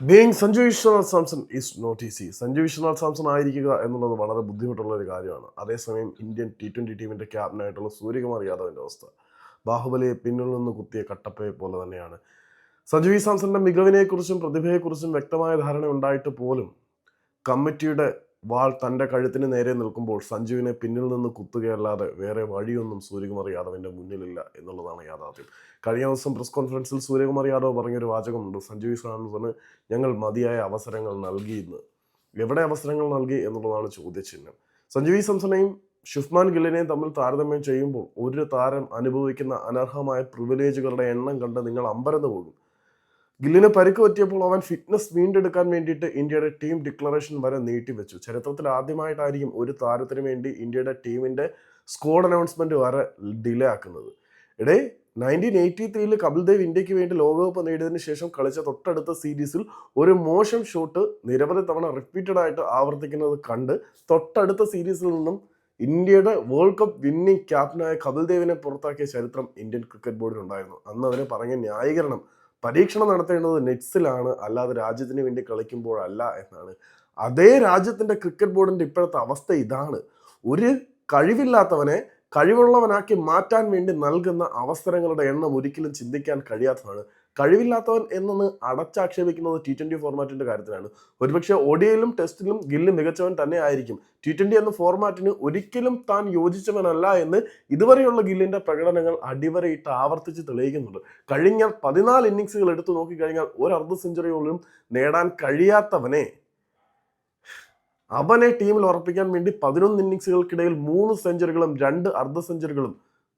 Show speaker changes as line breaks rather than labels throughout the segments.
Being Sanju Vishwanath Samson is not easy Sanju Vishwanath Samson ആയിരിക്കുക എന്നുള്ളത് വളരെ ബുദ്ധിമുട്ടുള്ള ഒരു കാര്യമാണ്. അതേസമയം ഇന്ത്യൻ ടി ട്വന്റി ടീമിന്റെ ക്യാപ്റ്റനായിട്ടുള്ള സൂര്യകുമാർ യാദവിന്റെ അവസ്ഥ ബാഹുബലിയെ പിന്നിൽ നിന്ന് കുത്തിയ കട്ടപ്പയെ പോലെ തന്നെയാണ്. സഞ്ജു വി സാംസന്റെ മികവിനെക്കുറിച്ചും പ്രതിഭയെക്കുറിച്ചും വ്യക്തമായ ധാരണ ഉണ്ടായിട്ട് പോലും കമ്മിറ്റിയുടെ വാൾ തന്റെ കഴുത്തിന് നേരെ നിൽക്കുമ്പോൾ സഞ്ജുവിനെ പിന്നിൽ നിന്ന് കുത്തുകയല്ലാതെ വേറെ വഴിയൊന്നും സൂര്യകുമാർ യാദവിന്റെ മുന്നിലില്ല എന്നുള്ളതാണ് യാഥാർത്ഥ്യം. കഴിഞ്ഞ ദിവസം പ്രസ് കോൺഫറൻസിൽ സൂര്യകുമാർ യാദവ് പറഞ്ഞൊരു വാചകമുണ്ട് സഞ്ജു സാംസണ് ഞങ്ങൾ മതിയായ അവസരങ്ങൾ നൽകിയെന്ന് എവിടെ അവസരങ്ങൾ നൽകി എന്നുള്ളതാണ് ചോദ്യചിഹ്നം. സഞ്ജു സംസനെയും ഷുഫ്മാൻ ഗില്ലിനെയും തമ്മിൽ താരതമ്യം ചെയ്യുമ്പോൾ ഒരു താരം അനുഭവിക്കുന്ന അനർഹമായ പ്രിവിലേജുകളുടെ എണ്ണം കണ്ട് നിങ്ങൾ അമ്പരന്ന് പോകും. ഗില്ലിന് പരിക്ക് പറ്റിയപ്പോൾ അവൻ ഫിറ്റ്നസ് വീണ്ടെടുക്കാൻ വേണ്ടിയിട്ട് ഇന്ത്യയുടെ ടീം ഡിക്ലറേഷൻ വരെ നീട്ടിവെച്ചു. ചരിത്രത്തിൽ ആദ്യമായിട്ടായിരിക്കും ഒരു താരത്തിന് വേണ്ടി ഇന്ത്യയുടെ ടീമിന്റെ സ്ക്വാഡ് അനൗൺസ്മെന്റ് വരെ ഡിലേ ആക്കുന്നത്. ഇടേ നയന്റീൻ എയ്റ്റി ത്രീയിൽ കപിൽ ദേവ് ഇന്ത്യയ്ക്ക് വേണ്ടി ലോകകപ്പ് നേടിയതിന് ശേഷം കളിച്ച തൊട്ടടുത്ത സീരീസിൽ ഒരു മോശം ഷോട്ട് നിരവധി തവണ റിപ്പീറ്റഡ് ആയിട്ട് ആവർത്തിക്കുന്നത് കണ്ട് തൊട്ടടുത്ത സീരീസിൽ നിന്നും ഇന്ത്യയുടെ വേൾഡ് കപ്പ് വിന്നിംഗ് ക്യാപ്റ്റനായ കപിൽ ദേവിനെ പുറത്താക്കിയ ചരിത്രം ഇന്ത്യൻ ക്രിക്കറ്റ് ബോർഡിനുണ്ടായിരുന്നു അന്ന് അതിന് പറഞ്ഞ ന്യായീകരണം പരീക്ഷണം നടത്തേണ്ടത് നെറ്റ്സിലാണ് അല്ലാതെ രാജ്യത്തിന് വേണ്ടി കളിക്കുമ്പോഴല്ല എന്നാണ്. അതേ രാജ്യത്തിന്റെ ക്രിക്കറ്റ് ബോർഡിന്റെ ഇപ്പോഴത്തെ അവസ്ഥ ഇതാണ്. ഒരു കഴിവില്ലാത്തവനെ കഴിവുള്ളവനാക്കി മാറ്റാൻ വേണ്ടി നൽകുന്ന അവസരങ്ങളുടെ എണ്ണം ഒരിക്കലും ചിന്തിക്കാൻ കഴിയാത്തതാണ് കഴിവില്ലാത്തവൻ എന്നൊന്ന് അടച്ചാക്ഷേപിക്കുന്നത് ടി ട്വന്റി ഫോർമാറ്റിന്റെ കാര്യത്തിലാണ്. ഒരുപക്ഷെ ഒഡിയയിലും ടെസ്റ്റിലും ഗില്ല് മികച്ചവൻ തന്നെ ആയിരിക്കും. ടി ട്വന്റി എന്ന ഫോർമാറ്റിന് ഒരിക്കലും താൻ യോജിച്ചവനല്ല എന്ന് ഇതുവരെയുള്ള ഗില്ലിന്റെ പ്രകടനങ്ങൾ അടിവരയിട്ട് ആവർത്തിച്ച് തെളിയിക്കുന്നുണ്ട്. കഴിഞ്ഞ പതിനാല് ഇന്നിങ്സുകൾ എടുത്തു നോക്കിക്കഴിഞ്ഞാൽ ഒരു അർദ്ധ സെഞ്ചുറി പോലും നേടാൻ കഴിയാത്തവനെ അവനെ ടീമിൽ ഉറപ്പിക്കാൻ വേണ്ടി പതിനൊന്ന് ഇന്നിങ്സുകൾക്കിടയിൽ മൂന്ന് സെഞ്ചുറികളും രണ്ട് അർദ്ധ സെഞ്ചുറികളും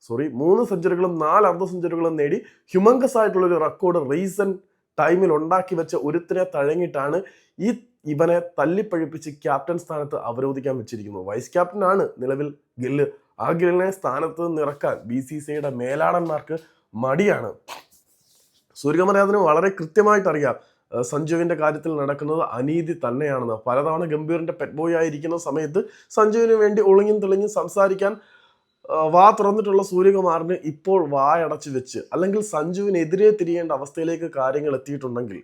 സോറി മൂന്ന് സെഞ്ചുറികളും നാല് അർദ്ധ സെഞ്ചുറികളും നേടി ഹ്യൂമങ്കസ് ആയിട്ടുള്ള ഒരു റെക്കോർഡ് റീസൺ ടൈമിൽ ഉണ്ടാക്കി വെച്ച ഒരുത്തിനെ തഴങ്ങിയിട്ടാണ് ഈ ഇവനെ തല്ലിപ്പഴിപ്പിച്ച് ക്യാപ്റ്റൻ സ്ഥാനത്ത് അവരോധിക്കാൻ വെച്ചിരിക്കുന്നത്. വൈസ് ക്യാപ്റ്റൻ ആണ് നിലവിൽ ഗില്ല് ആ ഗില്ലിനെ സ്ഥാനത്ത് നിറക്കാൻ ബി സി സിയുടെ മേലാടന്മാർക്ക് മടിയാണ്. സൂര്യകുമാർ വളരെ കൃത്യമായിട്ട് അറിയാം സഞ്ജുവിന്റെ കാര്യത്തിൽ നടക്കുന്നത് അനീതി തന്നെയാണെന്ന്. പലതവണ ഗംഭീറിന്റെ പെറ്റ് ബോയ് ആയിരിക്കുന്ന സമയത്ത് സഞ്ജുവിന് വേണ്ടി ഒളിഞ്ഞും തെളിഞ്ഞും സംസാരിക്കാൻ വാ തുറന്നിട്ടുള്ള സൂര്യകുമാറിന് ഇപ്പോൾ വായടച്ച് വെച്ച് അല്ലെങ്കിൽ സഞ്ജുവിനെതിരെ തിരിയേണ്ട അവസ്ഥയിലേക്ക് കാര്യങ്ങൾ എത്തിയിട്ടുണ്ടെങ്കിൽ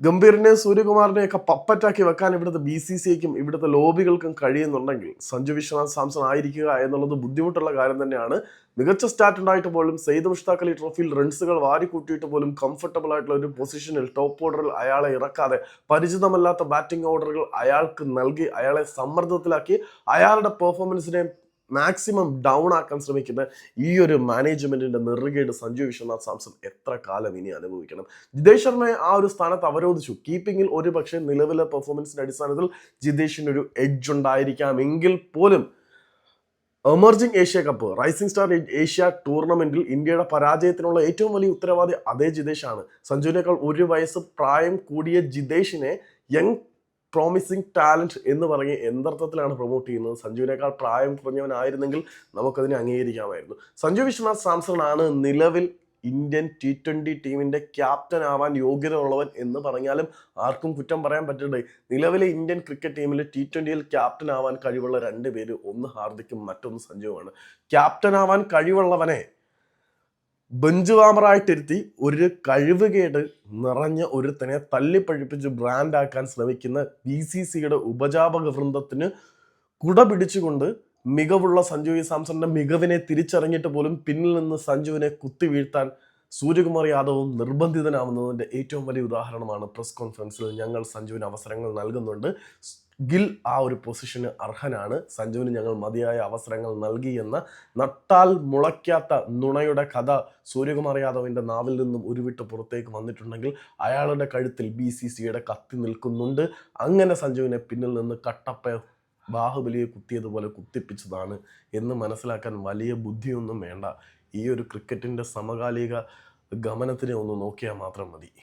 ഗംഭീറിനെ സൂര്യകുമാറിനെയൊക്കെ പപ്പറ്റാക്കി വെക്കാൻ ഇവിടുത്തെ ബി സി സിക്കും ഇവിടുത്തെ ലോബികൾക്കും കഴിയുന്നുണ്ടെങ്കിൽ സഞ്ജു വിശ്വനാഥ് സാംസൺ ആയിരിക്കുക എന്നുള്ളത് ബുദ്ധിമുട്ടുള്ള കാര്യം തന്നെയാണ്. മികച്ച സ്റ്റാറ്റ് ഉണ്ടായിട്ട് പോലും സെയ്ദ് മുഷ്താഖ് അലി ട്രോഫിയിൽ റൺസുകൾ വാരി കൂട്ടിയിട്ട് പോലും കംഫർട്ടബിൾ ആയിട്ടുള്ള ഒരു പൊസിഷനിൽ ടോപ്പ് ഓർഡറിൽ അയാളെ ഇറക്കാതെ പരിചിതമല്ലാത്ത ബാറ്റിംഗ് ഓർഡറുകൾ അയാൾക്ക് നൽകി അയാളെ സമ്മർദ്ദത്തിലാക്കി അയാളുടെ പെർഫോമൻസിനെ മാക്സിമം ഡൗൺ ആക്കാൻ ശ്രമിക്കുന്ന ഈ ഒരു മാനേജ്മെന്റിന്റെ നെറുകേട് സഞ്ജു വിശ്വനാഥ് സാംസൺ എത്ര കാലം ഇനി അനുഭവിക്കണം? ജിതേഷ് ശർമ്മയെ ആ ഒരു സ്ഥാനത്ത് അവരോധിച്ചു. കീപ്പിംഗിൽ ഒരു പക്ഷേ നിലവിലെ പെർഫോമൻസിന്റെ അടിസ്ഥാനത്തിൽ ജിതേഷിന് ഒരു എഡ്ജ് ഉണ്ടായിരിക്കാം. എങ്കിൽ പോലും emerging Asia cup rising star Asia ടൂർണമെന്റിൽ ഇന്ത്യയുടെ പരാജയത്തിനുള്ള ഏറ്റവും വലിയ ഉത്തരവാദി അതേ ജിതേഷാണ്. സഞ്ജുവിനേക്കാൾ ഒരു വയസ്സ് പ്രായം കൂടിയ ജിതേഷിനെ യങ് പ്രോമിസിംഗ് ടാലന്റ് എന്ന് പറഞ്ഞ് എന്തർത്ഥത്തിലാണ് പ്രൊമോട്ട് ചെയ്യുന്നത്? സഞ്ജുവിനേക്കാൾ പ്രായം കുറഞ്ഞവനായിരുന്നെങ്കിൽ നമുക്കതിനെ അംഗീകരിക്കാമായിരുന്നു. സഞ്ജു വിശ്വനാഥ് സാംസൺ ആണ് നിലവിൽ ഇന്ത്യൻ ടി ട്വന്റി ടീമിന്റെ ക്യാപ്റ്റൻ ആവാൻ യോഗ്യത ഉള്ളവൻ എന്ന് പറഞ്ഞാലും ആർക്കും കുറ്റം പറയാൻ പറ്റണ്ടേ നിലവിലെ ഇന്ത്യൻ ക്രിക്കറ്റ് ടീമിൽ ടി ട്വന്റിയിൽ ക്യാപ്റ്റൻ ആവാൻ കഴിവുള്ള രണ്ട് പേര് ഒന്ന് ഹാർദിക്കും മറ്റൊന്ന് സഞ്ജുവാണ് ക്യാപ്റ്റൻ ആവാൻ കഴിവുള്ളവനെ ബെഞ്ച് വാമറായിട്ടിരുത്തി ഒരു കഴിവുകേട് നിറഞ്ഞ ഒരുത്തനെ തല്ലിപ്പഴിപ്പിച്ച് ബ്രാൻഡാക്കാൻ ശ്രമിക്കുന്ന ബി സി സിയുടെ ഉപജാപക വൃന്ദത്തിന് കുട പിടിച്ചുകൊണ്ട് മികവുള്ള സഞ്ജു വി സാംസന്റെ മികവിനെ തിരിച്ചറിഞ്ഞിട്ട് പോലും പിന്നിൽ നിന്ന് സഞ്ജുവിനെ കുത്തി വീഴ്ത്താൻ സൂര്യകുമാർ യാദവും നിർബന്ധിതനാവുന്നതിന്റെ ഏറ്റവും വലിയ ഉദാഹരണമാണ് പ്രസ് കോൺഫറൻസിൽ ഞങ്ങൾ സഞ്ജുവിന് അവസരങ്ങൾ നൽകുന്നുണ്ട്. ഗിൽ ആ ഒരു പൊസിഷന് അർഹനാണ്. സഞ്ജുവിന് ഞങ്ങൾ മതിയായ അവസരങ്ങൾ നൽകി എന്ന നട്ടാൽ മുളയ്ക്കാത്ത നുണയുടെ കഥ സൂര്യകുമാർ യാദവിന്റെ നാവിൽ നിന്നും ഉരുവിട്ട് പുറത്തേക്ക് വന്നിട്ടുണ്ടെങ്കിൽ അയാളുടെ കഴുത്തിൽ ബി സി സിയുടെ കത്തി നിൽക്കുന്നുണ്ട്. അങ്ങനെ സഞ്ജുവിനെ പിന്നിൽ നിന്ന് കട്ടപ്പ ബാഹുബലിയെ കുത്തിയതുപോലെ കുത്തിപ്പിച്ചതാണ് എന്ന് മനസ്സിലാക്കാൻ വലിയ ബുദ്ധിയൊന്നും വേണ്ട. ഈ ഒരു ക്രിക്കറ്റിന്റെ സമകാലിക ഗമനത്തിനെ ഒന്ന് നോക്കിയാൽ മാത്രം മതി.